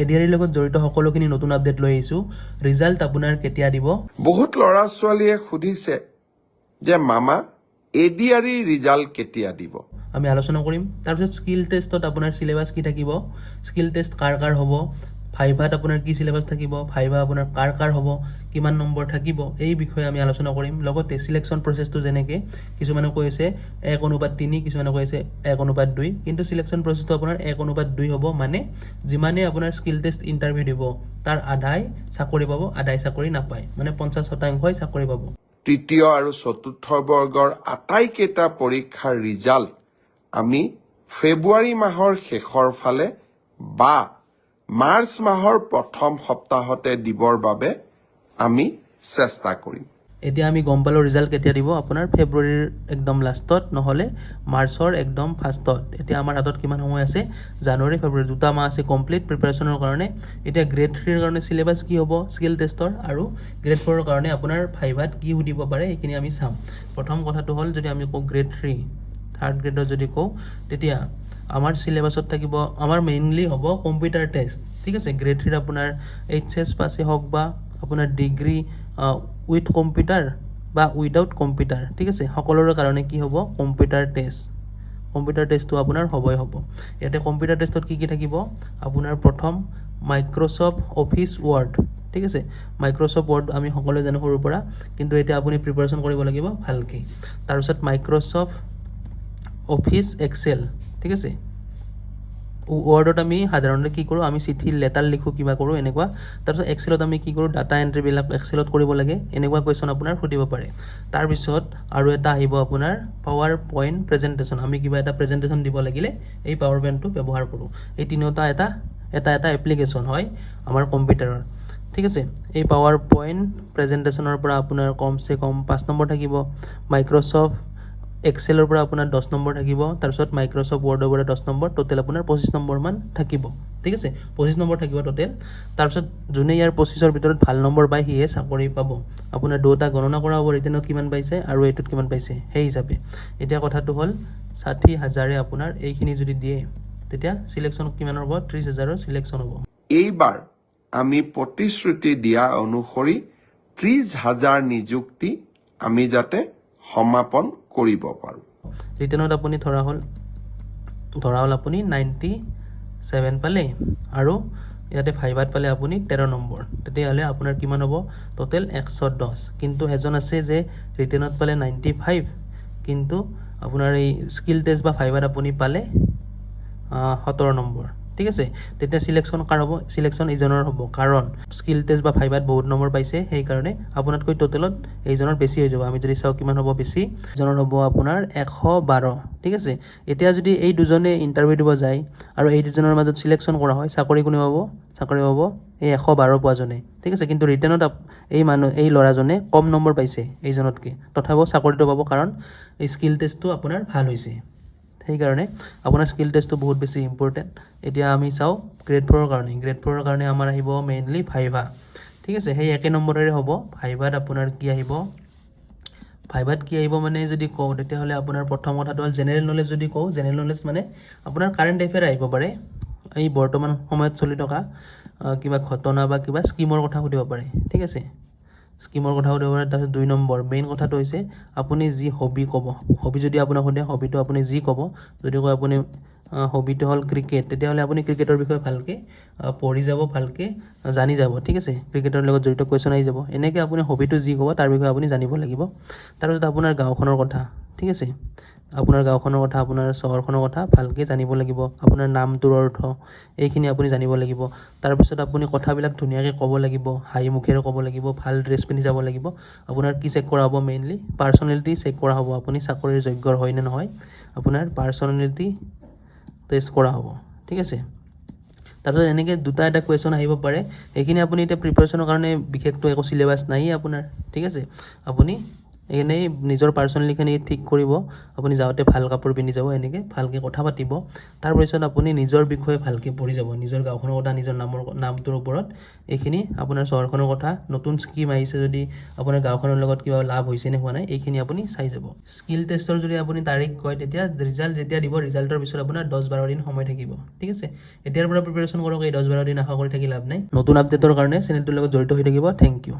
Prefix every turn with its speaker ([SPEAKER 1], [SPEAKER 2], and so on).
[SPEAKER 1] A D R লগত জড়িত সকলোখিনি নতুন আপডেট লৈ আহিছোঁ। ৰিজাল্ট আপোনাৰ কেতিয়া দিব?
[SPEAKER 2] বহুত ল'ৰা ছোৱালীয়ে সুধিছে যে মামা এডিআৰই ৰিজাল্ট কেতিয়া দিব?
[SPEAKER 1] আমি আলোচনা কৰিম। তাৰপিছত স্কিল টেষ্টত আপোনাৰ চিলেবাছ কি থাকিব? স্কিল টেষ্ট কাৰ কাৰ হ'ব? ভাইভাত আপোনাৰ কি চিলেবাছ থাকিব ভাইভা আপোনাৰ কাৰ কাৰ হ'ব, কিমান নম্বৰ থাকিব, এই বিষয়ে আমি আলোচনা কৰিম। লগতে চিলেকশ্যন প্ৰচেছটো যেনেকৈ, কিছুমানে কৈছে এক অনুপাত তিনি, কিছুমানে কৈছে এক অনুপাত দুই। কিন্তু চিলেকশ্যন প্ৰচেছটো আপোনাৰ এক অনুপাত দুই হ'ব মানে যিমানে আপোনাৰ স্কিল টেষ্ট ইণ্টাৰভিউ দিব, তাৰ আধাই চাকৰি পাব, আধাই চাকৰি নাপায়। মানে পঞ্চাছ শতাংশই চাকৰি পাব।
[SPEAKER 2] তৃতীয় আৰু চতুৰ্থ বৰ্গৰ আটাইকেইটা পৰীক্ষাৰ ৰিজাল্ট আমি ফেব্ৰুৱাৰী মাহৰ শেষৰ ফালে বা মাৰ্চ মাহৰ প্ৰথম সপ্তাহতে দিবৰ বাবে আমি চেষ্টা কৰিম।
[SPEAKER 1] এতিয়া আমি গম পালোঁ ৰিজাল্ট কেতিয়া দিব আপোনাৰ ফেব্ৰুৱাৰীৰ একদম লাষ্টত নহ'লে মাৰ্চৰ একদম ফাৰ্ষ্টত এতিয়া আমাৰ হাতত কিমান সময় আছে? জানুৱাৰী ফেব্ৰুৱাৰী দুটা মাহ আছে কমপ্লিট প্ৰিপাৰেশ্যনৰ কাৰণে। এতিয়া গ্ৰেড থ্ৰীৰ কাৰণে চিলেবাছ কি হ'ব? স্কিল টেষ্টৰ আৰু গ্ৰেড ফ'ৰৰ কাৰণে আপোনাৰ ফাইভাত কি সুধিব পাৰে সেইখিনি আমি চাম। প্ৰথম কথাটো হ'ল যদি আমি কওঁ গ্ৰেড থ্ৰী থাৰ্ড গ্ৰেডৰ যদি কওঁ, তেতিয়া আমাৰ চিলেবাছত থাকিব, আমাৰ মেইনলি হ'ব কম্পিউটাৰ টেষ্ট ঠিক আছে? গ্ৰেড থ্ৰীত আপোনাৰ এইচ এছ পাছেই হওক বা আপোনাৰ ডিগ্ৰী উইথ কম্পিউটাৰ বা উইদাউট কম্পিউটাৰ ঠিক আছে? সকলোৰে কাৰণে কি হ'ব? কম্পিউটাৰ টেষ্ট কম্পিউটাৰ টেষ্টটো আপোনাৰ হ'বই হ'ব। ইয়াতে কম্পিউটাৰ টেষ্টত কি কি থাকিব? আপোনাৰ প্ৰথম মাইক্ৰ'ছফ্ট অফিচ ৱৰ্ড ঠিক আছে? মাইক্ৰ'ছফ্ট ৱৰ্ড আমি সকলোৱে জানো সৰুৰ পৰা, কিন্তু এতিয়া আপুনি প্ৰিপাৰেশ্যন কৰিব লাগিব ভালকৈ। তাৰপিছত মাইক্ৰ'ছফ্ট অফিচ এক্সেল ঠিক আছে? ৱৰ্ডত আমি সাধাৰণতে কি কৰোঁ, আমি চিঠি লেটাৰ লিখোঁ, কিবা কৰোঁ, এনেকুৱা। তাৰপিছত এক্সেলত আমি কি কৰোঁ ডাটা এণ্ট্ৰিবিলাক এক্সেলত কৰিব লাগে, এনেকুৱা কুৱেশ্যন আপোনাৰ সুধিব পাৰে। তাৰপিছত আৰু এটা আহিব আপোনাৰ পাৱাৰ পইণ্ট প্ৰেজেণ্টেশ্যন আমি কিবা এটা প্ৰেজেণ্টেশ্যন দিব লাগিলে এই পাৱাৰ পইণ্টটো ব্যৱহাৰ কৰোঁ। এই তিনিওটা এটা এটা এটা এপ্লিকেশ্যন হয় আমাৰ কম্পিউটাৰৰ। ঠিক আছে? এই পাৱাৰ পইণ্ট প্ৰেজেণ্টেশ্যনৰ পৰা আপোনাৰ কমচে কম পাঁচ নম্বৰ থাকিব। মাইক্ৰ'ছফ্ট এক্সেলৰ পৰা আপোনাৰ দহ নম্বৰ থাকিব, তাৰপিছত মাইক্ৰ'ছফ্ট ৱৰ্ডৰ পৰা দহ নম্বৰ ট'টেল আপোনাৰ পঁচিছ নম্বৰমান থাকিব, ঠিক আছে? পঁচিছ নম্বৰ থাকিব ট'টেল তাৰপিছত যোনে ইয়াৰ পঁচিছৰ ভিতৰত ভালো নম্বৰ পায়, সিহে চাকৰি পাব। আপোনাৰ দুটা গণনা কৰা হ'ব ৰিটেনত কিমান পাইছে আৰু এইটোত কিমান পাইছে, সেই হিচাপে। এতিয়া কথাটো হ'ল, ষাঠি হাজাৰে আপোনাৰ এইখিনি যদি দিয়ে, তেতিয়া চিলেকশ্যন কিমান হ'ব? ত্ৰিছ হাজাৰৰ চিলেকশ্যন হ'ব।
[SPEAKER 2] এইবাৰ আমি প্ৰতিশ্ৰুতি দিয়া অনুসৰি ত্ৰিছ হাজাৰ নিযুক্তি আমি যাতে সমাপন কৰিব পাৰোঁ।
[SPEAKER 1] ৰিটেনত আপুনি ধৰা হ'ল ধৰা হ'ল আপুনি নাইণ্টি ছেভেন পালে আৰু ইয়াতে ফাইভাত পালে আপুনি তেৰ নম্বৰ। তেতিয়াহ'লে আপোনাৰ কিমান হ'ব? ট'টেল এশ দহ। কিন্তু এজন আছে যে ৰিটেনত পালে নাইণ্টি ফাইভ কিন্তু আপোনাৰ এই স্কিল টেষ্ট বা ফাইভাত আপুনি পালে সোতৰ নম্বৰ। ঠিক আছে? তেতিয়া চিলেকশ্যন কাৰ হ'ব? চিলেকশ্যন ইজনৰ হ'ব। কাৰণ স্কিল টেষ্ট বা ফাইভাত বহুত নম্বৰ পাইছে, সেইকাৰণে আপোনাতকৈ ট'টেলত এইজনৰ বেছি হৈ যাব। আমি যদি চাওঁ কিমান হ'ব বেছি ইজনৰ হ'ব আপোনাৰ এশ বাৰ। ঠিক আছে? এতিয়া যদি এই দুজনে ইণ্টাৰভিউ দিব যায় আৰু এই দুজনৰ মাজত চিলেকশ্যন কৰা হয়, চাকৰি কোনে পাব? চাকৰি পাব এই এশ বাৰ পোৱাজনে। ঠিক আছে? কিন্তু ৰিটেনত এই মানুহ এই ল'ৰাজনে কম নম্বৰ পাইছে এইজনতকৈ। তথাপিও চাকৰিটো পাব কাৰণ এই স্কিল টেষ্টটো আপোনাৰ ভালো হৈছে। সেইকাৰণে আপোনাৰ স্কিল টেষ্টটো বহুত বেছি ইম্পৰ্টেণ্ট এতিয়া আমি চাওঁ গ্ৰেড ফ'ৰৰ কাৰণে। গ্ৰেড ফ'ৰৰ কাৰণে আমাৰ আহিব মেইনলি ভাইভা ঠিক আছে সেই একে নম্বৰেৰে হ'ব। ভাইভাত আপোনাৰ কি আহিব? ভাইভাত কি আহিব মানে যদি কওঁ তেতিয়াহ'লে আপোনাৰ প্ৰথম কথাটো হ'ল জেনেৰেল নলেজ যদি কওঁ জেনেৰেল নলেজ মানে আপোনাৰ কাৰেণ্ট এফেয়াৰ আহিব পাৰে। এই বৰ্তমান সময়ত চলি থকা কিবা ঘটনা বা কিবা স্কিমৰ কথা সুধিব পাৰে। ঠিক আছে? স্কিমৰ কথা সুধিব পাৰে তাৰপিছত দুই নম্বৰ। মেইন কথাটো হৈছে, আপুনি যি হবি ক'ব হবি যদি আপোনাক সোধে হবিটো আপুনি যি ক'ব, যদি কয় আপুনি হবিটো হ'ল ক্ৰিকেট তেতিয়াহ'লে আপুনি ক্ৰিকেটৰ বিষয়ে ভালকৈ পঢ়ি যাব, ভালকৈ জানি যাব, ঠিক আছে? ক্ৰিকেটৰ লগত জড়িত কুৱেশ্যন আহি যাব। এনেকৈ আপুনি হবিটো যি ক'ব, তাৰ বিষয়ে আপুনি জানিব লাগিব। তাৰপিছত আপোনাৰ গাঁওখনৰ কথা, ঠিক আছে? আপোনাৰ গাঁওখনৰ কথা আপোনাৰ চহৰখনৰ কথা ভালকৈ জানিব লাগিব। আপোনাৰ নামটোৰ অৰ্থ এইখিনি আপুনি জানিব লাগিব। তাৰপিছত আপুনি কথাবিলাক ধুনীয়াকৈ ক'ব লাগিব হাঁহি মুখেৰে ক'ব লাগিব ভাল ড্ৰেছ পিন্ধি যাব লাগিব। আপোনাৰ কি চেক কৰা হ'ব মেইনলি পাৰ্চনেলিটি চেক কৰা হ'ব। আপুনি চাকৰিৰ যোগ্যৰ হয় নে নহয় আপোনাৰ পাৰ্চনেলিটি টেষ্ট কৰা হ'ব। ঠিক আছে? তাৰপিছত এনেকৈ দুটা এটা কুৱেশ্যন আহিব পাৰে। সেইখিনি আপুনি এতিয়া প্ৰিপাৰেশ্যনৰ কাৰণে বিশেষটো একো চিলেবাছ নায়েই আপোনাৰ। ঠিক আছে? আপুনি এনেই নিজৰ পাৰ্চনেলিখিনি ঠিক কৰিব আপুনি যাওঁতে ভাল কাপোৰ পিন্ধি যাব এনেকৈ ভালকৈ কথা পাতিব। তাৰপিছত আপুনি নিজৰ বিষয়ে ভালকৈ পঢ়ি যাব নিজৰ গাঁওখনৰ কথা নিজৰ নামৰ নামটোৰ ওপৰত। এইখিনি আপোনাৰ চহৰখনৰ কথা নতুন স্কিম আহিছে যদি আপোনাৰ গাঁওখনৰ লগত কিবা লাভ হৈছে নে হোৱা নাই এইখিনি আপুনি চাই যাব। স্কিল টেষ্টৰ যদি আপুনি তাৰিখ কয় তেতিয়া ৰিজাল্ট যেতিয়া দিব ৰিজাল্টৰ পিছত আপোনাৰ দহ বাৰ দিন সময় থাকিব ঠিক আছে? এতিয়াৰ পৰা প্ৰিপেৰেশ্যন কৰক এই দহ বাৰ দিন আশা কৰি থাকি লাভ নাই। নতুন আপডেটৰ কাৰণে চেনেলটোৰ লগত জড়িত হৈ থাকিব থেংক ইউ